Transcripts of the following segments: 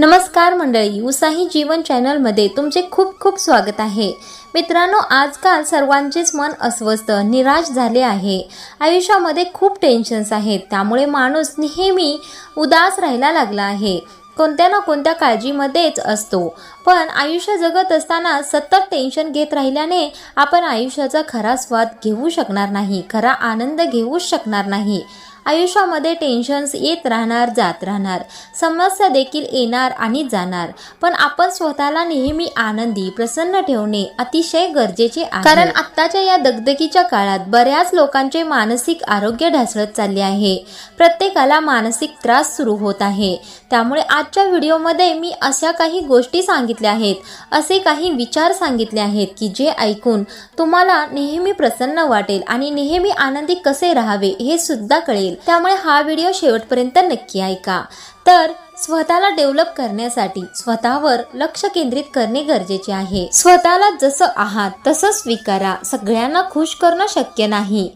नमस्कार मंडळी उसाही जीवन चॅनलमध्ये तुमचे खूप खूप स्वागत आहे. मित्रांनो आजकाल सर्वांचेच मन अस्वस्थ निराश झाले आहे. आयुष्यामध्ये खूप टेन्शन्स आहेत त्यामुळे माणूस नेहमी उदास राहायला लागला आहे. कोणत्या ना कोणत्या काळजीमध्येच असतो. पण आयुष्य जगत असताना सतत टेन्शन घेत राहिल्याने आपण आयुष्याचा खरा स्वाद घेऊ शकणार नाही खरा आनंद घेऊच शकणार नाही. आयुष्यामध्ये टेन्शन्स येत राहणार जात राहणार. समस्या देखील येणार आणि जाणार. पण आपण स्वतःला नेहमी आनंदी प्रसन्न ठेवणे अतिशय गरजेचे आहे. कारण आत्ताच्या या दगदगीच्या काळात बऱ्याच लोकांचे मानसिक आरोग्य ढासळत चालले आहे. प्रत्येकाला मानसिक त्रास सुरू होत आहे. त्यामुळे आजच्या व्हिडिओमध्ये मी अशा काही गोष्टी सांगितल्या आहेत. असे काही विचार सांगितले आहेत की जे ऐकून तुम्हाला नेहमी प्रसन्न वाटेल आणि नेहमी आनंदी कसे राहावे हे सुद्धा कळेल. त्यामुळे हा व्हिडिओ शेवटपर्यंत नक्की ऐका. तर स्वतःला डेव्हलप करण्यासाठी स्वतःवर लक्ष केंद्रित करणे गरजेचे आहे. स्वतःला जसं आहात तसं स्वीकारा. सगळ्यांना खुश करणं शक्य नाही.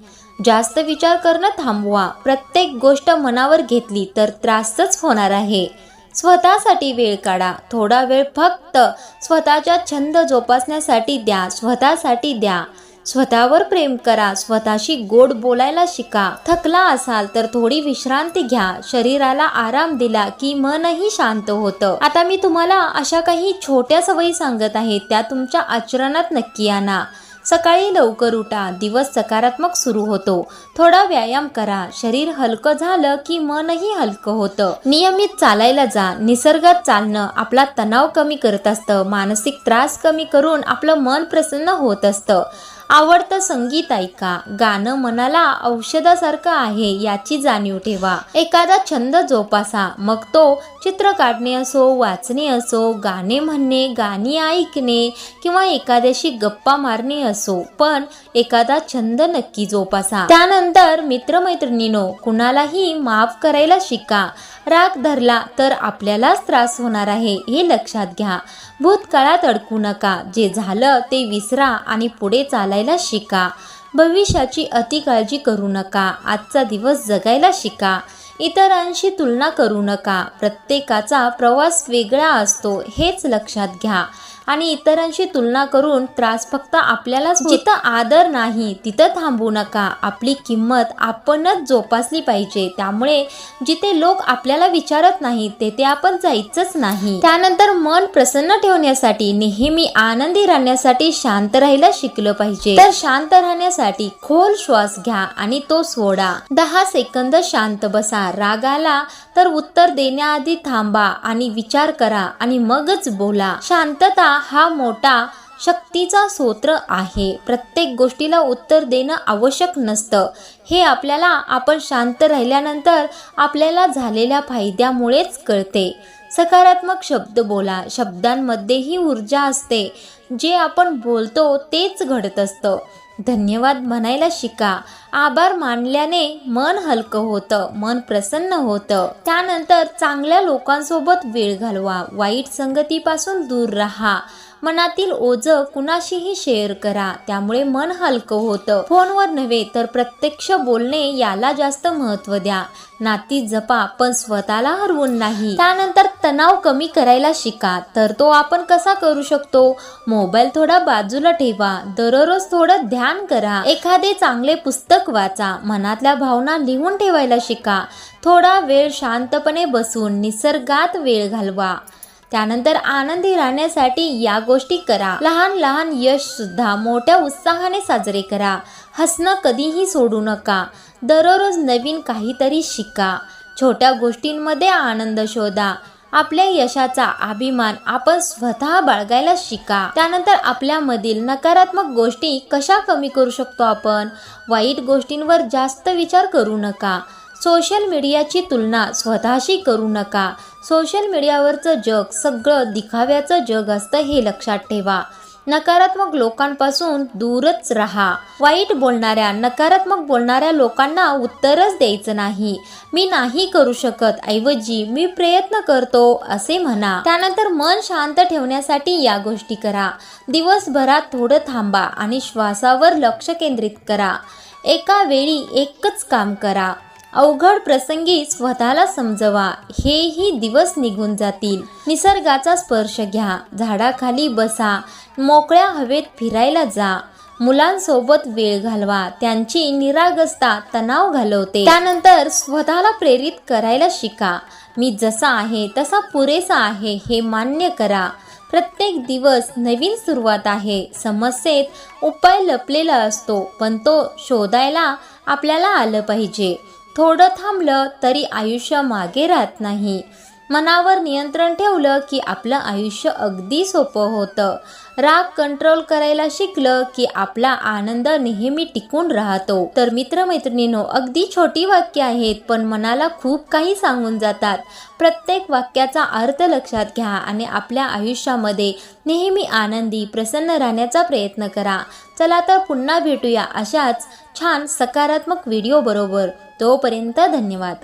जास्त विचार करणं थांबवा. प्रत्येक गोष्ट मनावर घेतली तर त्रासच होणार आहे. स्वतःसाठी वेळ काढा. थोडा वेळ फक्त स्वतःच्या छंद जोपासण्यासाठी द्या. स्वतःसाठी द्या. स्वतःवर प्रेम करा स्वतःशी गोड बोलायला शिका. थकला असाल तर थोडी विश्रांती घ्या. शरीराला आराम दिला की मनही शांत होतं. आता मी तुम्हाला अशा काही छोट्या सवयी सांगत आहे त्या तुमच्या आचरणात नक्की आणा. सकाळी लवकर उठा दिवस सकारात्मक सुरू होतो. थोडा व्यायाम करा. शरीर हलकं झालं की मनही हलकं होतं. नियमित चालायला जा. निसर्गात चालणं आपला तणाव कमी करत असतं. मानसिक त्रास कमी करून आपलं मन प्रसन्न होत असतं. आवडतं संगीत ऐका. गाणं मनाला औषधासारखं आहे याची जाणीव ठेवा. एखादा छंद जोपासा. मग तो चित्र काढणे असो वाचणे असो गाणे म्हणणे गाणी ऐकणे किंवा एखाद्याशी गप्पा मारणे असो पण एखादा छंद नक्की जोपासा. त्यानंतर मित्रमैत्रिणीनो कुणालाही माफ करायला शिका. राग धरला तर आपल्यालाच त्रास होणार आहे हे लक्षात घ्या. भूतकाळात अडकू नका जे झालं ते विसरा आणि पुढे चालायला शिका. भविष्याची अति काळजी करू नका आजचा दिवस जगायला शिका. इतरांशी तुलना करू नका प्रत्येकाचा प्रवास वेगळा असतो हेच लक्षात घ्या. आणि इतरांशी तुलना करून त्रास फक्त आपल्यालाच जिथं आदर नाही तिथं थांबू नका. आपली किंमत आपणच जोपासली पाहिजे. त्यामुळे जिथे लोक आपल्याला विचारत नाहीत तेथे आपण जायचंच नाही. त्यानंतर मन प्रसन्न ठेवण्यासाठी नेहमी आनंदी राहण्यासाठी शांत राहायला शिकलं पाहिजे. तर शांत राहण्यासाठी खोल श्वास घ्या आणि तो सोडा. दहा सेकंद शांत बसा. राग आला तर उत्तर देण्याआधी थांबा आणि विचार करा आणि मगच बोला. शांतता हा मोठा शक्तीचा स्रोत आहे. प्रत्येक गोष्टीला उत्तर देणं आवश्यक नसतं. हे आपल्याला आपण शांत राहिल्यानंतर आपल्याला झालेल्या फायद्यामुळेच कळते. सकारात्मक शब्द बोला. शब्दांमध्येही ऊर्जा असते. जे आपण बोलतो तेच घडत असतं. धन्यवाद म्हणायला शिका. आभार मानल्याने मन हलकं होतं. मन प्रसन्न होतं. त्यानंतर चांगल्या लोकांसोबत वेळ घालवा. वाईट संगतीपासून दूर राहा. मनातील ओझ कुणाशीही शेअर करा. त्यामुळे मन हलकं होतं. फोनवर नव्हे तर प्रत्यक्ष बोलणे याला जास्त महत्त्व द्या. नाती जपा पण स्वतःला हरवून नाही. त्यानंतर तणाव कमी करायला शिका. तर तो आपण कसा करू शकतो? मोबाईल थोडा बाजूला ठेवा. दररोज थोडं ध्यान करा. एखादे चांगले पुस्तक वाचा. मनातल्या भावना लिहून ठेवायला शिका. थोडा वेळ शांतपणे बसून निसर्गात वेळ घालवा. त्यानंतर आनंदी राहण्यासाठी या गोष्टी करा. लहान लहान यश सुद्धा मोठ्या उत्साहाने साजरे करा. हसणं कधीही सोडू नका. दररोज नवीन काहीतरी शिका. छोट्या गोष्टींमध्ये आनंद शोधा. आपल्या यशाचा अभिमान आपण स्वतः बाळगायला शिका. त्यानंतर आपल्यामधील नकारात्मक गोष्टी कशा कमी करू शकतो आपण? वाईट गोष्टींवर जास्त विचार करू नका. सोशल मीडियाची तुलना स्वतःशी करू नका. सोशल मीडियावरचं जग सगळं दिखाव्याचं जग असतं हे लक्षात ठेवा. नकारात्मक लोकांपासून दूरच राहा. वाईट बोलणाऱ्या नकारात्मक बोलणाऱ्या लोकांना उत्तरच द्यायचं नाही. मी नाही करू शकत ऐवजी मी प्रयत्न करतो असे म्हणा. त्यानंतर मन शांत ठेवण्यासाठी या गोष्टी करा. दिवसभरात थोडं थांबा आणि श्वासावर लक्ष केंद्रित करा. एका वेळी एकच काम करा. अवघड प्रसंगी स्वतःला समजवा. हेही दिवस निघून जातील. निसर्गाचा स्पर्श घ्या. झाडाखाली बसा. मोकळ्या हवेत फिरायला जा. मुलांसोबत वेळ घालवा. त्यांची निरागसता तणाव घालवते. त्यानंतर स्वतःला प्रेरित करायला शिका. मी जसा आहे तसा पुरेसा आहे हे मान्य करा. प्रत्येक दिवस नवीन सुरुवात आहे. समस्येत उपाय लपलेला असतो पण तो शोधायला आपल्याला आलं पाहिजे. थोडं थांबलं तरी आयुष्य मागे राहत नाही. मनावर नियंत्रण ठेवलं की आपलं आयुष्य अगदी सोपं होतं. राग कंट्रोल करायला शिकलं की आपला आनंद नेहमी टिकून राहतो. तर मित्रमैत्रिणींनो अगदी छोटी वाक्य आहेत पण मनाला खूप काही सांगून जातात. प्रत्येक वाक्याचा अर्थ लक्षात घ्या आणि आपल्या आयुष्यामध्ये नेहमी आनंदी प्रसन्न राहण्याचा प्रयत्न करा. चला तर पुन्हा भेटूया अशाच छान सकारात्मक व्हिडिओ बरोबर. तोपर्यंत धन्यवाद.